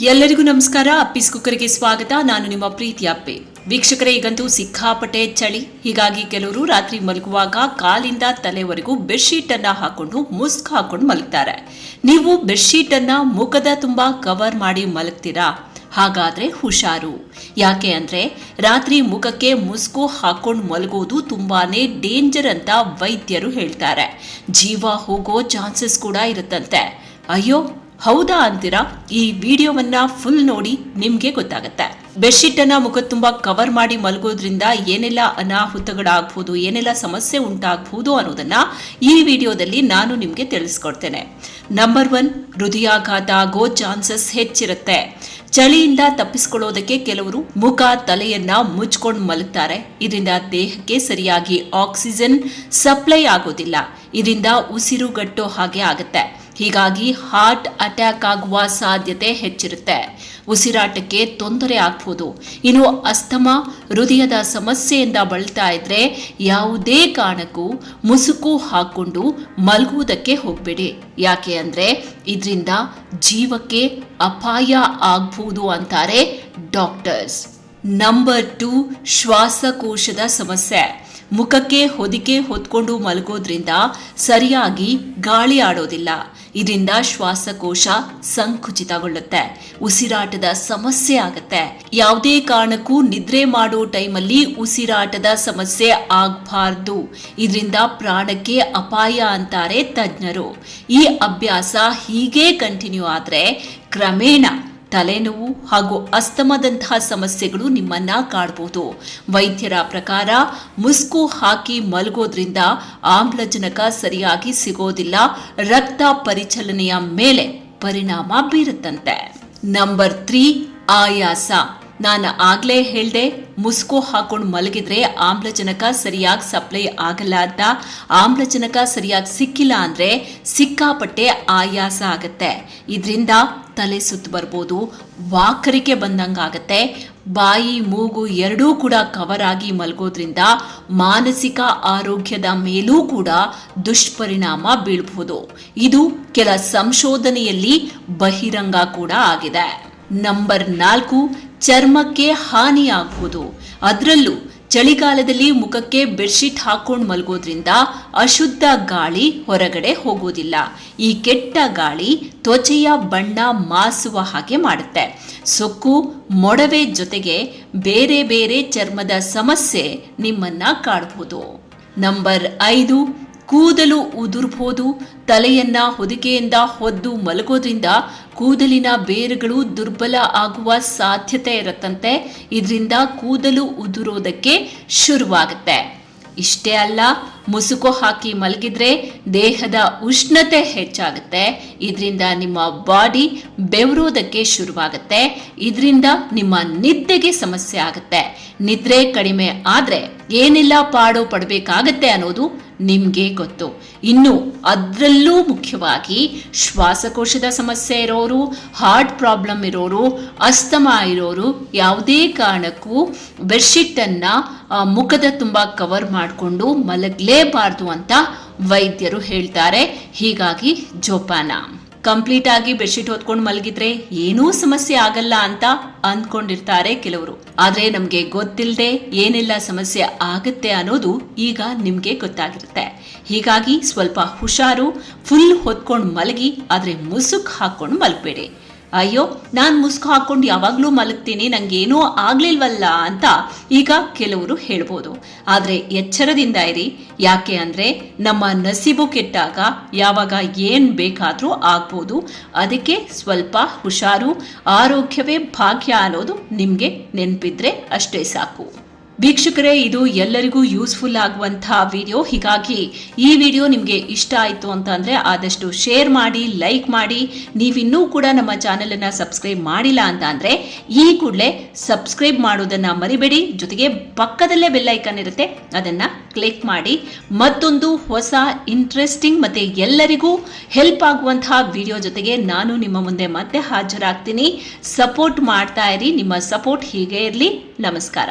ಎಲ್ಲರಿಗೂ ನಮಸ್ಕಾರ. ಅಪ್ಪಿಸ್ ಕುಕ್ಕರ್ಗೆ ಸ್ವಾಗತ. ನಾನು ನಿಮ್ಮ ಪ್ರೀತಿ ಅಪ್ಪೆ. ವೀಕ್ಷಕರೇ, ಈಗಂತೂ ಸಿಕ್ಕಾಪಟ್ಟೆ ಚಳಿ. ಹೀಗಾಗಿ ಕೆಲವರು ರಾತ್ರಿ ಮಲಗುವಾಗ ಕಾಲಿಂದ ತಲೆವರೆಗೂ ಬೆಡ್ಶೀಟ್ ಅನ್ನ ಹಾಕೊಂಡು ಮುಸ್ಕ್ ಹಾಕೊಂಡು ಮಲಗ್ತಾರೆ. ನೀವು ಬೆಡ್ಶೀಟ್ ಅನ್ನ ಮುಖದ ತುಂಬಾ ಕವರ್ ಮಾಡಿ ಮಲಗ್ತೀರಾ? ಹಾಗಾದ್ರೆ ಹುಷಾರು. ಯಾಕೆ ಅಂದ್ರೆ ರಾತ್ರಿ ಮುಖಕ್ಕೆ ಮುಸ್ಕು ಹಾಕೊಂಡು ಮಲಗೋದು ತುಂಬಾನೇ ಡೇಂಜರ್ ಅಂತ ವೈದ್ಯರು ಹೇಳ್ತಾರೆ. ಜೀವ ಹೋಗೋ ಚಾನ್ಸಸ್ ಕೂಡ ಇರುತ್ತಂತೆ. ಅಯ್ಯೋ ಹೌದಾ ಅಂತೀರಾ? ಈ ವಿಡಿಯೋವನ್ನ ಫುಲ್ ನೋಡಿ ನಿಮ್ಗೆ ಗೊತ್ತಾಗತ್ತೆ. ಬೆಡ್ಶೀಟ್ ಅನ್ನ ಮುಖ ತುಂಬಾ ಕವರ್ ಮಾಡಿ ಮಲಗೋದ್ರಿಂದ ಏನೆಲ್ಲ ಅನಾಹುತಗಳಾಗಬಹುದು ಏನೆಲ್ಲ ಸಮಸ್ಯೆ ಉಂಟಾಗಬಹುದು ಅನ್ನೋದನ್ನ ಈ ವಿಡಿಯೋದಲ್ಲಿ ನಾನು ನಿಮ್ಗೆ ತಿಳಿಸ್ಕೊಡ್ತೇನೆ. ನಂಬರ್ ಒನ್ ಹೃದಯಾಘಾತ ಆಗೋ ಚಾನ್ಸಸ್ ಹೆಚ್ಚಿರುತ್ತೆ. ಚಳಿಯಿಂದ ತಪ್ಪಿಸ್ಕೊಳ್ಳೋದಕ್ಕೆ ಕೆಲವರು ಮುಖ, ತಲೆಯನ್ನ ಮುಚ್ಕೊಂಡು ಮಲಗ್ತಾರೆ. ಇದರಿಂದ ದೇಹಕ್ಕೆ ಸರಿಯಾಗಿ ಆಕ್ಸಿಜನ್ ಸಪ್ಲೈ ಆಗೋದಿಲ್ಲ. ಇದರಿಂದ ಉಸಿರುಗಟ್ಟೋ ಹಾಗೆ ಆಗುತ್ತೆ. ಹೀಗಾಗಿ ಹಾರ್ಟ್ ಅಟ್ಯಾಕ್ ಆಗುವ ಸಾಧ್ಯತೆ ಹೆಚ್ಚಿರುತ್ತೆ. ಉಸಿರಾಟಕ್ಕೆ ತೊಂದರೆ ಆಗ್ಬೋದು. ಇನ್ನು ಅಸ್ತಮ, ಹೃದಯದ ಸಮಸ್ಯೆಯಿಂದ ಬಳಲ್ತಾ ಇದ್ರೆ ಯಾವುದೇ ಕಾರಣಕ್ಕೂ ಮುಸುಕು ಹಾಕೊಂಡು ಮಲಗುವುದಕ್ಕೆ ಹೋಗಬೇಡಿ. ಯಾಕೆ ಅಂದ್ರೆ ಇದರಿಂದ ಜೀವಕ್ಕೆ ಅಪಾಯ ಆಗ್ಬಹುದು ಅಂತಾರೆ ಡಾಕ್ಟರ್ಸ್. ನಂಬರ್ ಟು, ಶ್ವಾಸಕೋಶದ ಸಮಸ್ಯೆ. ಮುಖಕ್ಕೆ ಹೊದಿಕೆ ಹೊತ್ಕೊಂಡು ಮಲಗೋದ್ರಿಂದ ಸರಿಯಾಗಿ ಗಾಳಿ ಆಡೋದಿಲ್ಲ. ಇದರಿಂದ ಶ್ವಾಸಕೋಶ ಸಂಕುಚಿತಗೊಳ್ಳುತ್ತೆ. ಉಸಿರಾಟದ ಸಮಸ್ಯೆ ಆಗತ್ತೆ. ಯಾವುದೇ ಕಾರಣಕ್ಕೂ ನಿದ್ರೆ ಮಾಡೋ ಟೈಮಲ್ಲಿ ಉಸಿರಾಟದ ಸಮಸ್ಯೆ ಆಗಬಾರ್ದು. ಇದರಿಂದ ಪ್ರಾಣಕ್ಕೆ ಅಪಾಯ ಅಂತಾರೆ ತಜ್ಞರು. ಈ ಅಭ್ಯಾಸ ಹೀಗೆ ಕಂಟಿನ್ಯೂ ಆದ್ರೆ ಕ್ರಮೇಣ ತಲೆನೋವು ಹಾಗೂ ಅಸ್ತಮದಂತಹ ಸಮಸ್ಯೆಗಳು ನಿಮ್ಮನ್ನ ಕಾಡಬಹುದು ವೈದ್ಯರ ಪ್ರಕಾರ ಮುಸ್ಕು ಹಾಕಿ ಮಲಗೋದ್ರಿಂದ ಆಮ್ಲಜನಕ ಸರಿಯಾಗಿ ಸಿಗೋದಿಲ್ಲ. ರಕ್ತ ಪರಿಚಲನೆಯ ಮೇಲೆ ಪರಿಣಾಮ ಬೀರುತ್ತಂತೆ. ನಂಬರ್ ತ್ರೀ, ಆಯಾಸ. ನಾನು ಆಗಲೇ ಹೇಳ್ದೆ, ಮುಸ್ಕೋ ಹಾಕೊಂಡು ಮಲಗಿದ್ರೆ ಆಮ್ಲಜನಕ ಸರಿಯಾಗಿ ಸಪ್ಲೈ ಆಗಲ್ಲ ಅಂತ. ಆಮ್ಲಜನಕ ಸರಿಯಾಗಿ ಸಿಕ್ಕಿಲ್ಲ ಅಂದ್ರೆ ಸಿಕ್ಕಾಪಟ್ಟೆ ಆಯಾಸ ಆಗತ್ತೆ. ಇದರಿಂದ ತಲೆ ಸುತ್ತು ಬರ್ಬೋದು ವಾಕರಿಕೆ ಬಂದಂಗಾಗತ್ತೆ ಬಾಯಿ, ಮೂಗು ಎರಡೂ ಕೂಡ ಕವರ್ ಆಗಿ ಮಲಗೋದ್ರಿಂದ ಮಾನಸಿಕ ಆರೋಗ್ಯದ ಮೇಲೂ ಕೂಡ ದುಷ್ಪರಿಣಾಮ ಬೀಳ್ಬೋದು. ಇದು ಕೆಲ ಸಂಶೋಧನೆಯಲ್ಲಿ ಬಹಿರಂಗ ಕೂಡ ಆಗಿದೆ. ನಂಬರ್ ನಾಲ್ಕು ಚರ್ಮಕ್ಕೆ ಹಾನಿಯಾಗಬಹುದು ಅದರಲ್ಲೂ ಚಳಿಗಾಲದಲ್ಲಿ ಮುಖಕ್ಕೆ ಬೆಡ್ಶೀಟ್ ಹಾಕೊಂಡು ಮಲಗೋದ್ರಿಂದ ಅಶುದ್ಧ ಗಾಳಿ ಹೊರಗಡೆ ಹೋಗೋದಿಲ್ಲ ಈ ಕೆಟ್ಟ ಗಾಳಿ ತ್ವಚೆಯ ಬಣ್ಣ ಮಾಸುವ ಹಾಗೆ ಮಾಡುತ್ತೆ. ಸೊಕ್ಕು, ಮೊಡವೆ ಜೊತೆಗೆ ಬೇರೆ ಬೇರೆ ಚರ್ಮದ ಸಮಸ್ಯೆ ನಿಮ್ಮನ್ನ ಕಾಡಬಹುದು ನಂಬರ್ ಐದು ಕೂದಲು ಉದುರ್ಬೋದು, ತಲೆಯನ್ನ ಹೊದಿಕೆಯಿಂದ ಹೊದ್ದು ಮಲಗೋದ್ರಿಂದ ಕೂದಲಿನ ಬೇರುಗಳು ದುರ್ಬಲ ಆಗುವ ಸಾಧ್ಯತೆ ಇರುತ್ತಂತೆ. ಇದರಿಂದ ಕೂದಲು ಉದುರೋದಕ್ಕೆ ಶುರುವಾಗುತ್ತೆ. ಇಷ್ಟೇ ಅಲ್ಲ, ಮುಸುಕು ಹಾಕಿ ಮಲಗಿದ್ರೆ ದೇಹದ ಉಷ್ಣತೆ ಹೆಚ್ಚಾಗುತ್ತೆ. ಇದರಿಂದ ನಿಮ್ಮ ಬಾಡಿ ಬೆವರೋದಕ್ಕೆ ಶುರುವಾಗುತ್ತೆ. ಇದರಿಂದ ನಿಮ್ಮ ನಿದ್ದೆಗೆ ಸಮಸ್ಯೆ ಆಗುತ್ತೆ. ನಿದ್ರೆ ಕಡಿಮೆ ಆದ್ರೆ ಏನೆಲ್ಲ ಪಾಡು ಪಡಬೇಕಾಗತ್ತೆ ಅನ್ನೋದು ನಿಮ್ಗೆ ಗೊತ್ತು. ಇನ್ನು ಅದರಲ್ಲೂ ಮುಖ್ಯವಾಗಿ ಶ್ವಾಸಕೋಶದ ಸಮಸ್ಯೆ ಇರೋರು, ಹಾರ್ಟ್ ಪ್ರಾಬ್ಲಮ್ ಇರೋರು, ಅಸ್ತಮ ಇರೋರು ಯಾವುದೇ ಕಾರಣಕ್ಕೂ ಬೆಡ್ಶೀಟನ್ನು ಮುಖದ ತುಂಬ ಕವರ್ ಮಾಡಿಕೊಂಡು ಮಲಗಲೇಬಾರ್ದು ಅಂತ ವೈದ್ಯರು ಹೇಳ್ತಾರೆ. ಹೀಗಾಗಿ ಜೋಪಾನ. ಕಂಪ್ಲೀಟ್ ಆಗಿ ಬೆಡ್ಶೀಟ್ ಹೊತ್ಕೊಂಡು ಮಲಗಿದ್ರೆ ಏನೂ ಸಮಸ್ಯೆ ಆಗಲ್ಲ ಅಂತ ಅಂದ್ಕೊಂಡಿರ್ತಾರೆ ಕೆಲವರು. ಆದ್ರೆ ನಮ್ಗೆ ಗೊತ್ತಿಲ್ಲದೆ ಏನೆಲ್ಲ ಸಮಸ್ಯೆ ಆಗುತ್ತೆ ಅನ್ನೋದು ಈಗ ನಿಮ್ಗೆ ಗೊತ್ತಾಗಿರುತ್ತೆ. ಹೀಗಾಗಿ ಸ್ವಲ್ಪ ಹುಷಾರು, ಫುಲ್ ಹೊತ್ಕೊಂಡು ಮಲಗಿ, ಆದ್ರೆ ಮುಸುಕ್ ಹಾಕೊಂಡು ಮಲಗಬೇಡಿ. ಅಯ್ಯೋ, ನಾನು ಮುಸ್ಕು ಹಾಕೊಂಡು ಯಾವಾಗಲೂ ಮಲಗ್ತೀನಿ, ನಂಗೇನೂ ಆಗ್ಲಿಲ್ವಲ್ಲ ಅಂತ ಈಗ ಕೆಲವರು ಹೇಳ್ಬೋದು. ಆದರೆ ಎಚ್ಚರದಿಂದ ಇರಿ. ಯಾಕೆ ಅಂದರೆ ನಮ್ಮ ನಸೀಬು ಕೆಟ್ಟಾಗ ಯಾವಾಗ ಏನು ಬೇಕಾದರೂ ಆಗ್ಬೋದು. ಅದಕ್ಕೆ ಸ್ವಲ್ಪ ಹುಷಾರು, ಆರೋಗ್ಯವೇ ಭಾಗ್ಯ ಅನ್ನೋದು ನಿಮಗೆ ನೆನಪಿದ್ರೆ ಅಷ್ಟೇ ಸಾಕು. ವೀಕ್ಷಕರೇ, ಇದು ಎಲ್ಲರಿಗೂ ಯೂಸ್ಫುಲ್ ಆಗುವಂತಹ ವಿಡಿಯೋ. ಹೀಗಾಗಿ ಈ ವಿಡಿಯೋ ನಿಮಗೆ ಇಷ್ಟ ಆಯಿತು ಅಂತ ಅಂದರೆ ಆದಷ್ಟು ಶೇರ್ ಮಾಡಿ, ಲೈಕ್ ಮಾಡಿ. ನೀವಿನ್ನೂ ಕೂಡ ನಮ್ಮ ಚಾನಲನ್ನು ಸಬ್ಸ್ಕ್ರೈಬ್ ಮಾಡಿಲ್ಲ ಅಂತ ಅಂದರೆ ಈ ಕೂಡಲೇ ಸಬ್ಸ್ಕ್ರೈಬ್ ಮಾಡೋದನ್ನು ಮರಿಬೇಡಿ. ಜೊತೆಗೆ ಪಕ್ಕದಲ್ಲೇ ಬೆಲ್ಲೈಕನ್ ಇರುತ್ತೆ, ಅದನ್ನು ಕ್ಲಿಕ್ ಮಾಡಿ. ಮತ್ತೊಂದು ಹೊಸ ಇಂಟ್ರೆಸ್ಟಿಂಗ್ ಮತ್ತು ಎಲ್ಲರಿಗೂ ಹೆಲ್ಪ್ ಆಗುವಂತಹ ವಿಡಿಯೋ ಜೊತೆಗೆ ನಾನು ನಿಮ್ಮ ಮುಂದೆ ಮತ್ತೆ ಹಾಜರಾಗ್ತೀನಿ. ಸಪೋರ್ಟ್ ಮಾಡ್ತಾ ಇರಿ, ನಿಮ್ಮ ಸಪೋರ್ಟ್ ಹೀಗೆ ಇರಲಿ. ನಮಸ್ಕಾರ.